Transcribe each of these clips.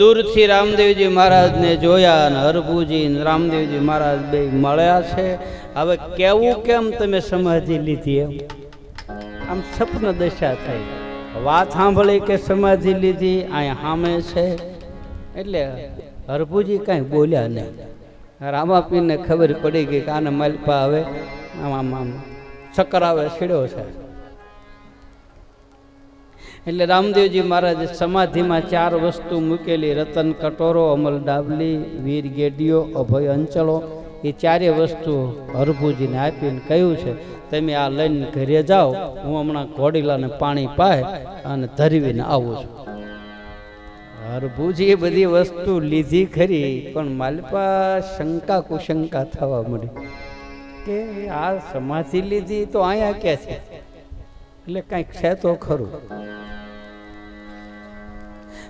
દૂરથી રામદેવજી મહારાજને જોયા અને હરભુજી રામદેવજી મહારાજ બે મળ્યા છે. હવે કેવું કેમ તમે સમાધિ લીધી એમ? આમ સપન દશા થઈ. વાત સાંભળી કે સમાધિ લીધી અહીંયા સામે છે. એટલે હરભુજી કાંઈ બોલ્યા નહીં. રામાપીને ખબર પડી ગઈ કે આને માલપા હવે આમ આમ આમ ચક્કર આવે છેડ્યો છે. એટલે રામદેવજી મહારાજે સમાધિમાં ચાર વસ્તુ મૂકેલી, રતન, કટોરો, અમલ, ડાબલી, વીર ગેડીઓ અભય અંચળો એ ચારે વસ્તુ હરભુજીને આપીને કહ્યું છે, તમે આ લઈને ઘરે જાઓ, હું હમણાં ઘોડીલાને પાણી પાય અને ધરવીને આવું છું. હરભુજી બધી વસ્તુ લીધી ખરી, પણ માલપા શંકા કુશંકા થવા મળી કે આ સમાધિ લીધી તો અહીંયા ક્યાં છે? એટલે કાંઈક છે તો ખરું.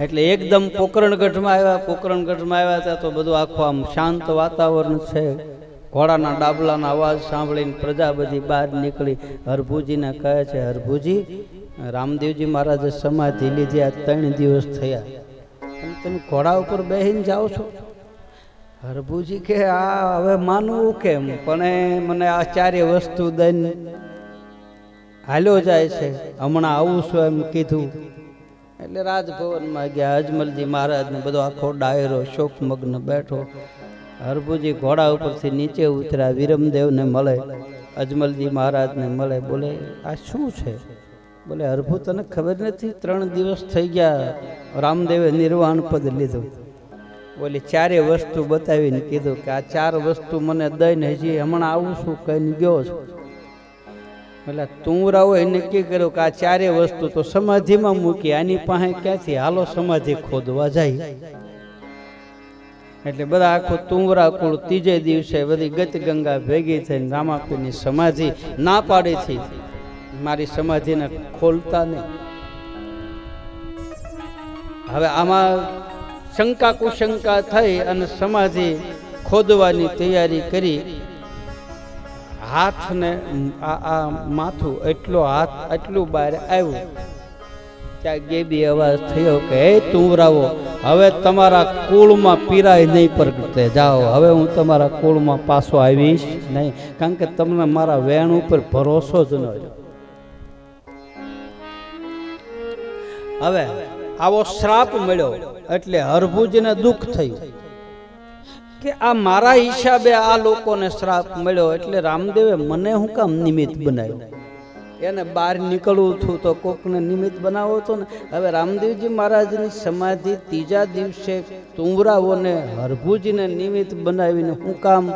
એટલે એકદમ પોકરણગઢમાં આવ્યા પોકરણગઢમાં આવ્યા હતા તો બધું આખું આમ શાંત વાતાવરણ છે. ઘોડાના ડાબલાના અવાજ સાંભળીને પ્રજા બધી બહાર નીકળી. હરભુજીને કહે છે, હરભુજી, રામદેવજી મહારાજે સમાધિ લીધી, આ ત્રણ દિવસ થયા. તમે ઘોડા ઉપર બેહીને જાઓ છો? હરભુજી કે, આ હવે માનવું કેમ? પણ મને આ ચારે વસ્તુ દઈને હાલ્યો જાય છે. હમણાં આવું છું એમ કીધું. એટલે રાજભવનમાં ગયા, અજમલજી મહારાજને બધો આખો ડાયરો, શોકમગ્ન બેઠો. હરભુજી ઘોડા ઉપરથી નીચે ઉતર્યા, વિરમદેવને મળે. અજમલજી મહારાજને મળે, બોલે, આ શું છે? બોલે, હરભુ તને ખબર નથી? ત્રણ દિવસ થઈ ગયા, રામદેવે નિર્વાણ પદ લીધું. બોલે, ચારે વસ્તુ બતાવીને કીધું કે આ ચાર વસ્તુ મને દઈને હજી હમણાં આવું છું કહીને ગયો છું. એટલે તુંવરાઓ એ નક્કી કર્યું કે આ ચારે વસ્તુ તો સમાધિમાં મૂકી, આની પાસે ક્યાંથી? હાલો સમાધિ ખોદવા જાય. એટલે બધા આખું તુંવરા કુળ ત્રીજે દિવસે બધી ગત ગંગા ભેગી થઈને રામાપીરની સમાધિ ના પાડે છે મારી સમાધિને ખોલતા નહીં. હવે આમાં શંકા કુશંકા થઈ અને સમાધિ ખોદવાની તૈયારી કરી. હાથને આ આ માથું એટલો હાથ એટલું બહાર આવ્યું. ત્યાં ગેબી અવાજ થયો કે, હે તુંવરાવો, હવે તમારા કુળમાં પીરાય નહીં પ્રગટે. જાઓ, હવે હું તમારા કુળમાં પાછો આવીશ નહીં. કારણ કે તમને મારા વેણ ઉપર ભરોસો જ ન હવે આવો શ્રાપ મળ્યો એટલે હરભુજને દુઃખ થયું. કે આ મારા હિસાબે આ લોકોને શ્રાપ મળ્યો એટલે રામદેવે મને હું કામ નિમિત્ત બનાવ્યું? એને બહાર નીકળવું છું તો કોકને નિમિત્ત બનાવો તો ને? હવે રામદેવજી મહારાજની સમાધિ ત્રીજા દિવસે તુંવરાઓને હરભુજીને નિમિત્ત બનાવીને હું કામ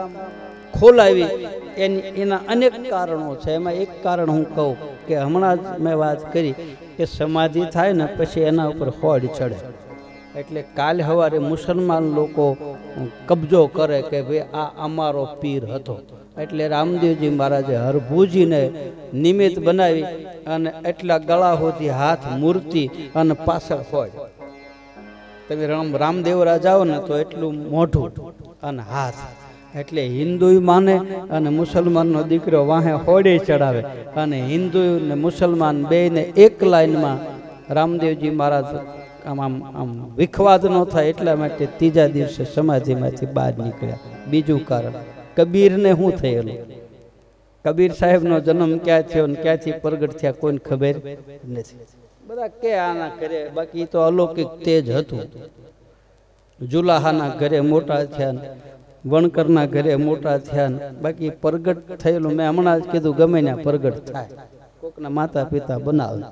ખોલાવી. એની, એના અનેક કારણો છે. એમાં એક કારણ હું કહું કે હમણાં જ મેં વાત કરી કે સમાધિ થાય ને પછી એના ઉપર હોડ ચડે. એટલે કાલ સવારે મુસલમાન લોકો કબજો કરે કે ભાઈ આ અમારો પીર હતો. એટલે રામદેવજી મહારાજે હરભુજીને નિમિત્ત બનાવી અને એટલા ગળા હોતી હાથ મૂર્તિ અને પાછળ હોય. તમે રામ, રામદેવ રાજાઓ ને તો એટલું મોઢું અને હાથ. એટલે હિન્દુ માને અને મુસલમાનનો દીકરો વાહે હોડે ચડાવે અને હિન્દુ ને મુસલમાન બેને એક લાઈનમાં રામદેવજી મહારાજ આમ આમ આમ વિખવાદ ન થાય એટલા માટે ત્રીજા દિવસે સમાધિમાંથી બહાર નીકળ્યા. બીજું કારણ, કબીરને શું થયેલું? કબીર સાહેબનો જન્મ ક્યાં થયો ને ક્યાંથી પ્રગટ થયા કોઈને ખબર નથી. બધા કે આના કરે બાકી તો અલૌકિક તેજ હતું. જુલાહાના ઘરે મોટા થયા ને, વણકરના ઘરે મોટા થયા ને, બાકી પ્રગટ થયેલું મેં હમણાં જ કીધું ગમે ત્યાં પ્રગટ થાય. કોકના માતા પિતા બનાવે.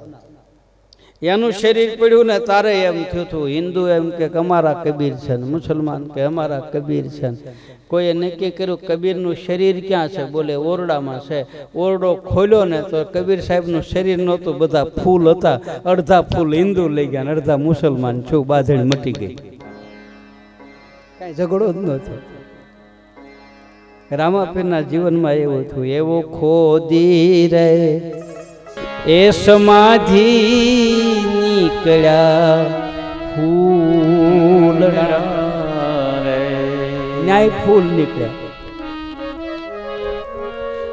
એનું શરીર પડ્યું ને તારે એમ થયું હતું હિન્દુ એમ કે અમારા કબીર છે ને મુસલમાન કે અમારા કબીર છે ને. કોઈએ નક્કી કર્યું કબીરનું શરીર ક્યાં છે? બોલે ઓરડામાં છે. ઓરડો ખોલ્યો ને તો કબીર સાહેબનું શરીર નહોતું બધા ફૂલ હતા. અડધા ફૂલ હિન્દુ લઈ ગયા ને અડધા મુસલમાન છું બાંધણી મટી ગઈ. કાંઈ ઝઘડો જ નહોતો. રામાપીરના જીવનમાં એવું થયું એવો ખોદી રે એ સમાધિ નીકળ્યા ફૂલ ન્યાય ફૂલ નીકળ્યા.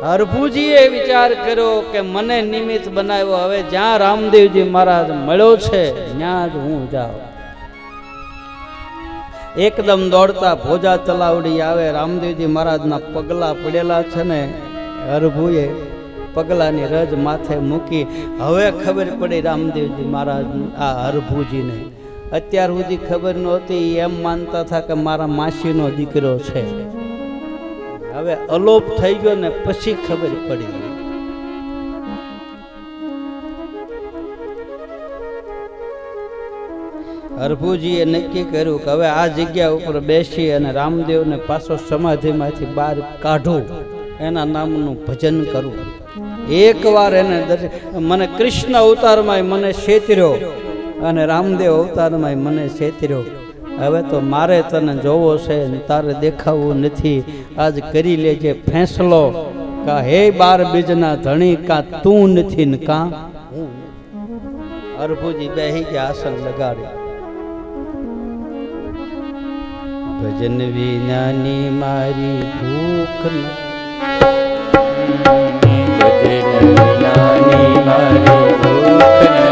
હરભુજીએ વિચાર કર્યો કે મને નિમિત્ત બનાવ્યો. હવે જ્યાં રામદેવજી મહારાજ મળ્યો છે, ત્યાં જ હું જાઉં. એકદમ દોડતા ભોજા ચલાવડી આવે. રામદેવજી મહારાજના પગલા પડેલા છે ને, હરભુએ પગલાની રજ માથે મૂકી. હવે ખબર પડી રામદેવજી મહારાજ, આ હરભુજીને. અત્યાર સુધી ખબર નહોતી, એમ માનતા હતા કે મારા માસીનો દીકરો છે. હવે અલોપ થઈ ગયો ને પછી ખબર પડી હરભુજીએ નક્કી કર્યું કે હવે આ જગ્યા ઉપર બેસી અને રામદેવને પાછો સમાધિમાંથી બહાર કાઢું. એના નામનું ભજન કરું. એકવાર એને દર્શન મને કૃષ્ણ અવતારમાંય મને છેતર્યો અને રામદેવ અવતારમાંય મને છેતર્યો હવે તો મારે તને જોવો છે તારે દેખાવું નથી. આજ કરી લેજે ફેંસલો. કા હે બાર બીજના ધણી, કા તું નથી ને કા? હું અર્ભુજી બેહી ગયા આસન લગાડી. ભજન વિનાની મારી ભૂખ ન ભજન વિનાની મારી ભૂખ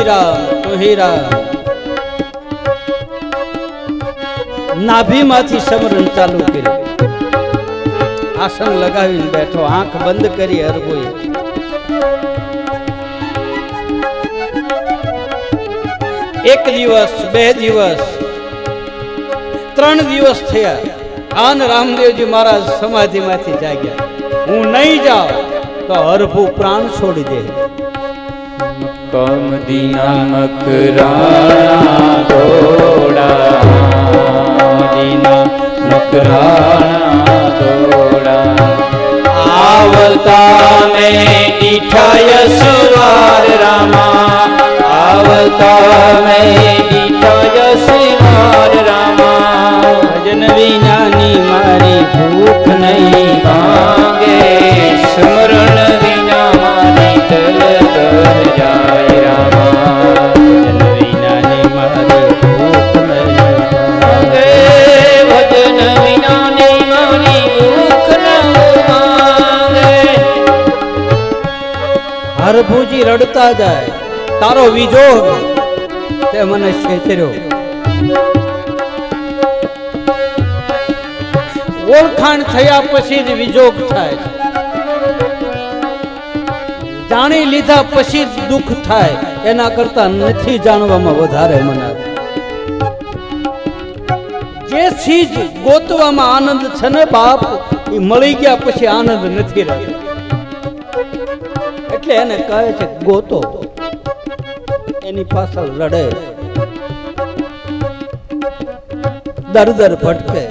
તું હી રામ તું હી રામ નાભીમાંથી સમરણ ચાલુ કર્યું આસન લગાવીને બેઠો આંખ બંધ કરી હરગોએ એક દિવસ બે દિવસ ત્રણ દિવસ થયા આન રામદેવજી મહારાજ સમાધિમાંથી જાગ્યા હું નહીં જાઉં તો હરભુ પ્રાણ છોડી દે કમદીના મકરાણા દોડા દીના મકરાણા દોડા આવતા મેં દીઠાય સવાર રામા. આવતા મેં દીઠાય સવાર રામા. ભજન વિનાની મારી ભૂખ નહીં માંગે સ્મરણ વિના મારી તલ રડતા જાય. તારો વિજોગ તે મને છેતર્યો. ઓળખાણ થયા પછી જ વિજોગ થાય. જાણી લીધા પછી જ દુઃખ થાય. એના કરતા નથી જાણવામાં વધારે મને. જે ચીજ ગોતવામાં આનંદ છે ને બાપ, એ મળી ગયા પછી આનંદ નથી રહેતો. એટલે એને કહે છે, ગોતો. એની પાછળ રડે દર ભટકે.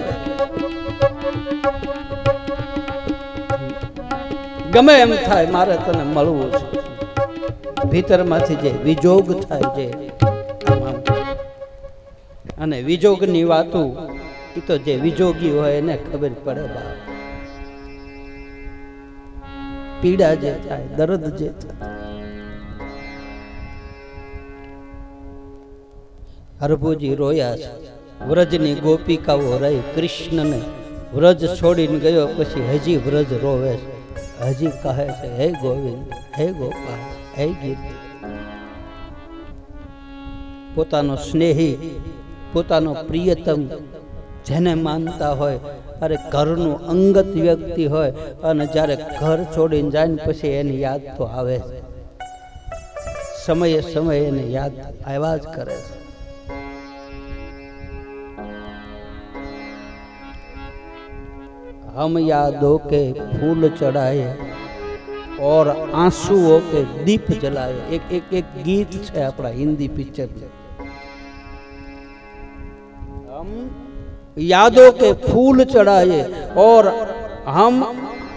ગમે એમ થાય, મારે તને મળવું છે. ભીતરમાંથી જે વિજોગ થાય છે. અને વિજોગની વાતો એ તો જે વિજોગી હોય એને ખબર પડે બાપ. પીડા જે થાય, દર્દ જે થાય. હરભુજી રોયા છે. વ્રજની ગોપિકાઓ રહી કૃષ્ણને. વ્રજ છોડીને ગયો, પછી હજી વ્રજ રોવે છે. હજી કહે છે, હે ગોવિંદ, હે ગોપાલ, હે ગીત પોતાનો સ્નેહી, પોતાનો પ્રિયતમ જેને માનતા હોય અરે ઘરનું અંગત વ્યક્તિ હોય અને જ્યારે ઘર છોડીને જાય ને પછી એની યાદ તો આવે છે સમયે સમયે એને યાદ આવ્યા જ કરે છે. હમ યાદો કે ફૂલ ચડાય ઓર આંસુઓ કે દીપ જલાય. એક એક એક ગીત છે આપણા હિન્દી પિક્ચર છે यादों के फूल चढ़ाए और हम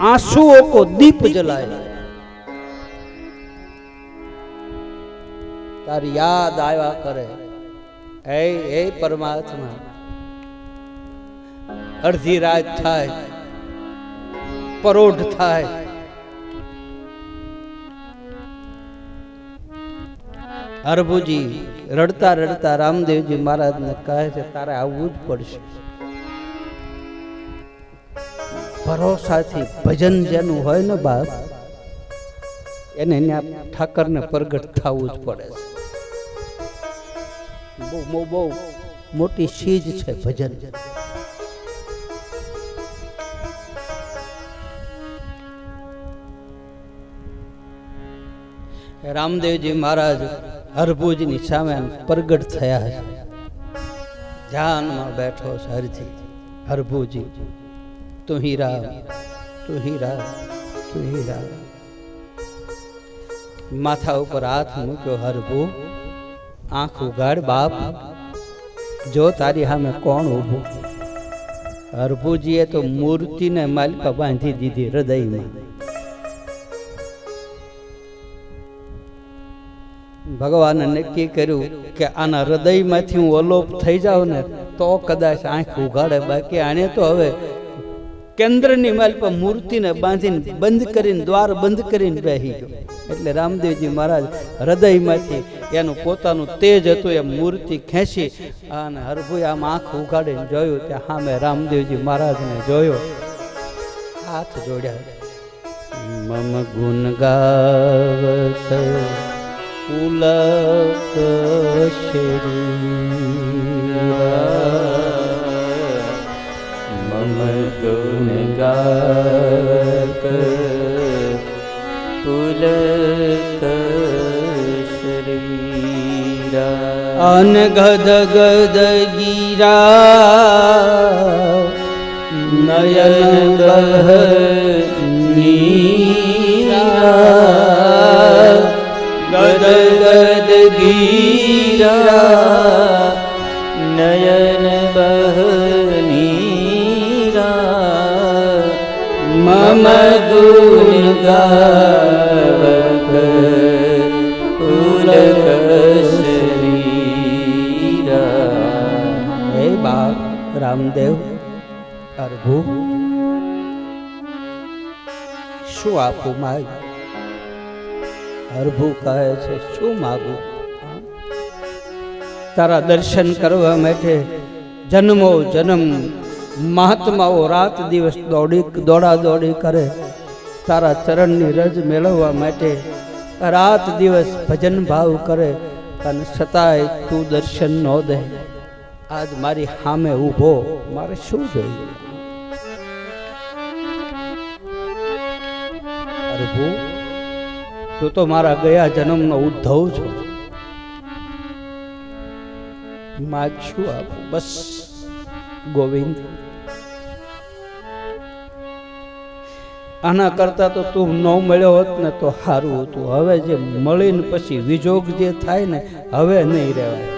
आंसुओं को दीप जलाए તારી યાદ આવ્યા કરે હે હે પરમાત્મા અડધી રાત થાય પરોઢ થાય હરભુજી રડતા રડતા રામદેવજી મહારાજને કહે છે તારે આવવું જ પડશે ભરોસાથી ભજન જેનું હોય ને બાપ, એને ઠાકરને પ્રગટ થવું જ પડે છે. બહુ મોટી ચીજ છે ભજન. રામદેવજી મહારાજ હરભુજની સામે પ્રગટ થયા છે. ધ્યાનમાં બેઠો છે હરજી, હરભુજી. તું હીરા, તું હી રામ તું હી માથા ઉપર હાથ મૂક્યો, હરભુ. આંખ ઉગાડ બાપ, જો તારી સામે કોણ ઊભું? હરભુજીએ તો મૂર્તિને માલિકા બાંધી દીધી હૃદયમાં. ભગવાને નક્કી કર્યું કે આના હૃદયમાંથી હું અલોપ થઈ જાઉં ને તો કદાચ આંખ ઉગાડે બાકી આને તો હવે કેન્દ્રની માલ પર મૂર્તિને બાંધીને બંધ કરીને, દ્વાર બંધ કરીને બેસી ગયો. એટલે રામદેવજી મહારાજ હૃદયમાંથી એનું પોતાનું તેજ હતું એ મૂર્તિ ખેંચી અને હરભુએ આમ આંખ ઉગાડીને જોયું ત્યાં સામે રામદેવજી મહારાજને જોયો. હાથ જોડ્યા. મમ ગુણ ગાવત ગુણ ગાક પુલક શરીરા અન ગદ ગદ ગીરા ગુણ ગાવક પુલક શરીરા હે બાપ રામદેવ અરભુ શું આપું માગ અરભુ કહે છે શું માગું તારા દર્શન કરવા માટે જન્મો જન્મ મહાત્માઓ રાત દિવસ દોડી દોડા દોડી કરે તારા ચરણની રજ મેળવવા માટે રાત દિવસ ભજન ભાવ કરે અને છતાંય તું દર્શન ન દે. આજ મારી સામે ઊભો, મારે શું જોઈએ? પ્રભુ તું તો મારા ગયા જન્મનો ઉદ્ધવ છો. માગ શું આપું? બસ, ગોવિંદ. આના કરતા તો તું ન મળ્યો હોત ને તો સારું હતું. હવે જે મળીને પછી વિજોગ જે થાય ને, હવે નહીં રહેવાય.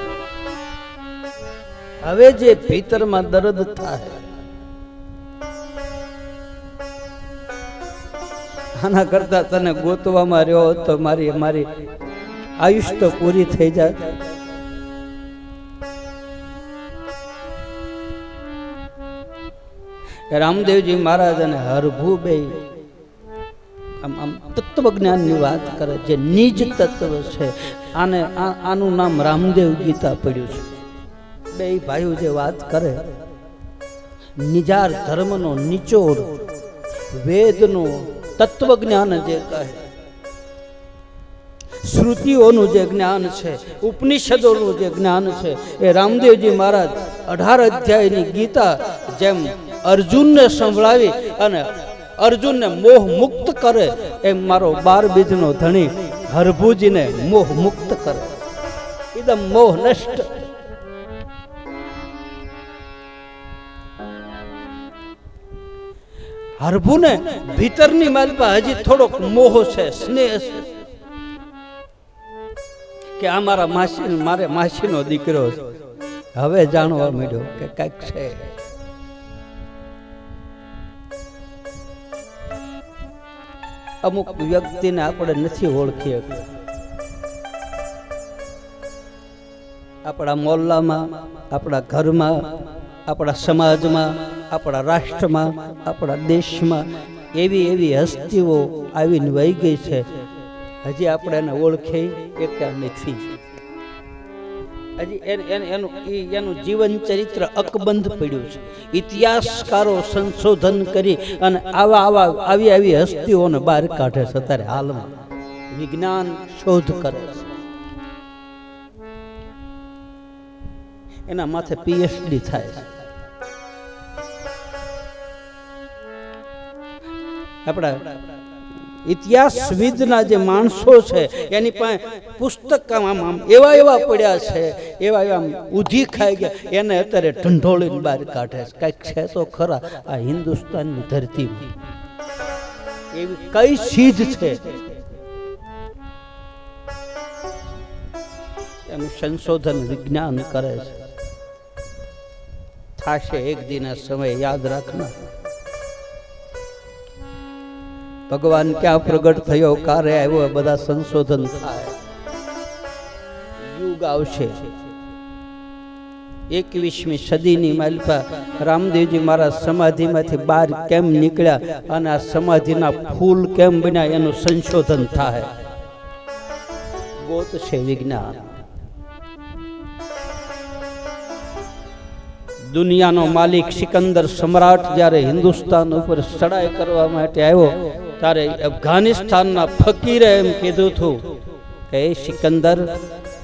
હવે જે ભીતરમાં દર્દ થાય, આના કરતા તને ગોતવામાં રહ્યો હોત તો મારી મારી આયુષ તો પૂરી થઈ જાય રામદેવજી મહારાજ અને હરભુ બે આમ આમ તત્વજ્ઞાનની વાત કરે જે નિજ તત્વ છે. આને આનું નામ રામદેવ ગીતા પડ્યું છે. બે ભાઈઓ જે વાત કરે, નિજાર ધર્મનો નિચોડ, વેદનો, તત્વજ્ઞાન જે કહે, શ્રુતિઓનું જે જ્ઞાન છે, ઉપનિષદોનું જે જ્ઞાન છે, એ રામદેવજી મહારાજ અઢાર અધ્યાયની ગીતા જેમ અર્જુનને સંભળાવી અને અર્જુનને મોહ મુક્ત કરે એમ મારો બાર બીજનો ધણી હરભુજીને મોહ મુક્ત કરે. એકદમ મોહ નષ્ટ. હરભુને ભીતરની માલપા હજી થોડોક મોહ છે, સ્નેહ છે. કે આ મારા માસી, મારે માસીનો દીકરો છે. હવે જાણવા મળ્યો કે કંઈક છે. અમુક વ્યક્તિને આપણે નથી ઓળખી આપણા મોહલ્લામાં આપણા ઘરમાં, આપણા સમાજમાં, આપણા રાષ્ટ્રમાં, આપણા દેશમાં એવી એવી હસ્તીઓ આવીને વહી ગઈ છે. હજી આપણે એને ઓળખી એક નથી. હજી એન- એન- જીવન ચરિત્ર અકબંધ પડ્યું છે. ઇતિહાસકારો સંશોધન કરી અને આવા આવા આવી આવી હસ્તીઓને બહાર કાઢે છે અત્યારે હાલમાં. વિજ્ઞાન શોધ એના માથે પીએચડી થાય છે. આપણા ઇતિહાસવિદના જે માણસો છે એની પાસે પુસ્તક આમ આમ એવા એવા પડ્યા છે એવા એવા ઉધી ખાઈ ગયા. એને અત્યારે ઢંઢોળીને બહાર કાઢે છે. કંઈક છે તો ખરા આ હિન્દુસ્તાનની ધરતી એવી કઈ ચીજ છે? એનું સંશોધન વિજ્ઞાન કરે છે. થાશે એક દિન સમય યાદ રાખના ભગવાન ક્યાં પ્રગટ થયો કારે આવ્યો, બધા સંશોધન થાય. યુગ આવશે. એકવીસમી સદીની માલિકા રામદેવજી મારા સમાધિમાંથી બહાર કેમ નીકળ્યા અને આ સમાધિના ફૂલ કેમ બન્યા એનું સંશોધન થાય. ગોત છે વિજ્ઞાન. દુનિયાનો માલિક સિકંદર સમ્રાટ જ્યારે હિન્દુસ્તાન ઉપર ચડાઈ કરવા માટે આવ્યો ત્યારે અફઘાનિસ્તાનના ફકીરે એમ કીધું હતું કે સિકંદર,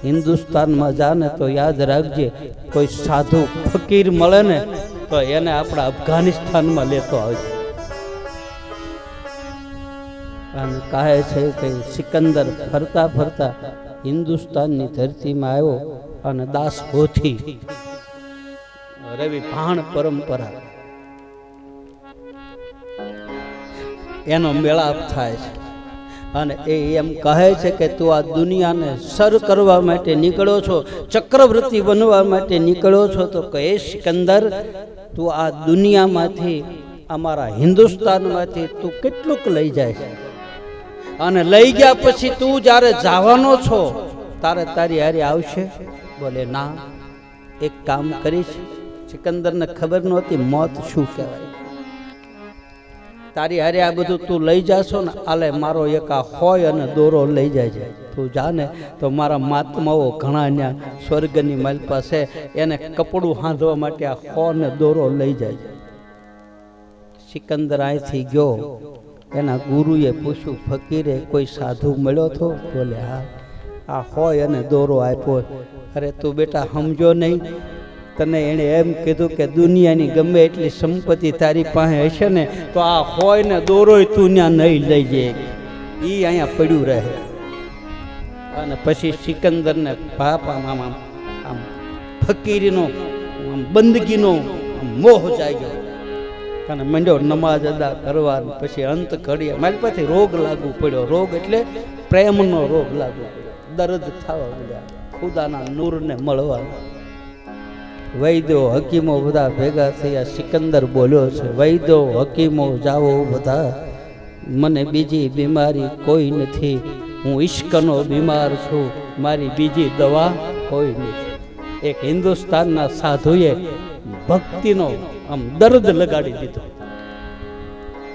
હિન્દુસ્તાનમાં જા ને તો યાદ રાખજે, કોઈ સાધુ ફકીર મળે ને તો એને આપણા અફઘાનિસ્તાનમાં લેતો આવજે. અને કહે છે કે, સિકંદર ફરતા ફરતા હિન્દુસ્તાનની ધરતીમાં આવ્યો અને દાસ હોથી રવિ ભાણ પરંપરા એનો મેળાપ થાય છે. અને એ એમ કહે છે કે તું આ દુનિયાને સર કરવા માટે નીકળો છો, ચક્રવર્તી બનવા માટે નીકળો છો, તો કહે સિકંદર, તું આ દુનિયામાંથી, અમારા હિન્દુસ્તાનમાંથી તું કેટલુંક લઈ જાય છે. અને લઈ ગયા પછી તું જ્યારે જવાનો છો, તારે તારી હારી આવશે? બોલે, ના, એક કામ કરીશ. સિકંદરને ખબર નહોતી, મોત શું કહેવાય? તારી હારે આ બધું તું લઈ જાશો ને, આલે મારો એક હોય અને દોરો લઈ જાય તું જાને તો મારા મહાત્માઓ ઘણા ત્યાં સ્વર્ગની માલ પાસે એને કપડું હાંધવા માટે આ હો ને દોરો લઈ જાય સિકંદર અહીંથી ગયો. એના ગુરુએ પૂછ્યું, ફકીરે, કોઈ સાધુ મળ્યો તો? બોલે, હા. આ હોય અને દોરો આપ્યો. અરે તું બેટા, સમજો નહીં. તને એણે એમ કીધું કે દુનિયાની ગમે એટલી સંપત્તિ તારી પાસે હશે ને, તો આ હોય ને દોરોય તું ત્યાં નહીં લઈ જાય એ અહીંયા પડ્યું રહે. અને પછી સિકંદરને બાપ આમ આમ આમ ફકીરીનો, આમ બંદગીનો મોહ જાગ્યો. અને મંડ્યો નમાજ અદા કરવા પછી અંત ઘડીએ મારી પાસે રોગ લાગુ પડ્યો. રોગ એટલે પ્રેમનો રોગ લાગુ દર્દ થવા મળ્યા ખુદાના નૂરને મળવા વૈદ્યો હકીમો બધા ભેગા થયા. સિકંદર બોલ્યો છે, વૈદ્યો હકીમો જાઓ બધા. મને બીજી બીમારી કોઈ નથી. હું ઈશ્કનો બીમાર છું. મારી બીજી દવા કોઈ નથી. એક હિન્દુસ્તાનના સાધુએ ભક્તિનો આમ દર્દ લગાડી દીધો.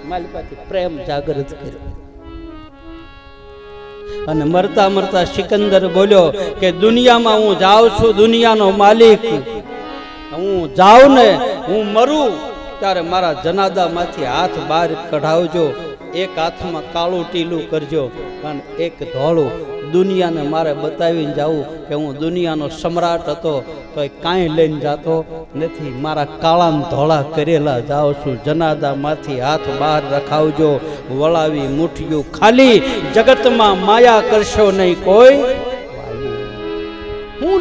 પાસે પ્રેમ જાગૃત કર્યો. અને મરતા મરતા સિકંદર બોલ્યો કે, દુનિયામાં હું જાઉં છું, દુનિયાનો માલિક. હું જાઉં ને હું મરું, ત્યારે મારા જનાદામાંથી હાથ બહાર કઢાવજો, એક હાથમાં કાળું ટીલું કરજો અને એક ધોળું. દુનિયાને મારે બતાવીને જાવું કે હું દુનિયાનો સમ્રાટ હતો તો એ કાંઈ લઈને જાતો નથી. મારા કાળામ ધોળા કરેલા જાઉં છું. જનાદામાંથી હાથ બહાર રખાવજો. વળાવી મુઠ્ઠીયું ખાલી. જગતમાં માયા કરશો નહીં કોઈ.